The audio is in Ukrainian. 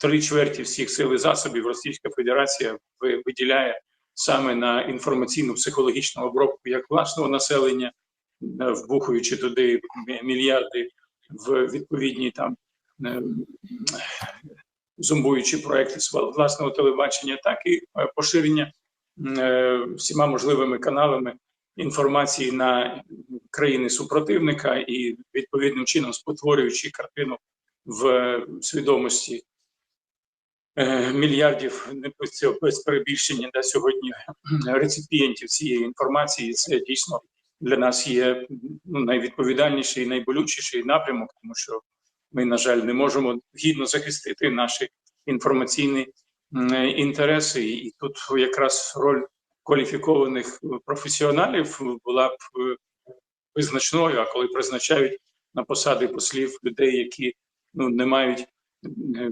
три чверті всіх сил і засобів Російська Федерація ви- виділяє саме на інформаційну психологічну обробку як власного населення, е, вбухуючи туди мільярди в відповідні там е, проекти свого власного телебачення, так і е, поширення всіма можливими каналами інформації на країни супротивника і відповідним чином спотворюючи картину в свідомості мільярдів не без перебільшення да, сьогодні реципієнтів цієї інформації. Це дійсно для нас є ну, найвідповідальніший і найболючіший напрямок, тому що ми, на жаль, не можемо гідно захистити наші інформаційні інтереси. І тут якраз роль кваліфікованих професіоналів була б е, визначною. А коли призначають на посади послів людей, які ну не мають е,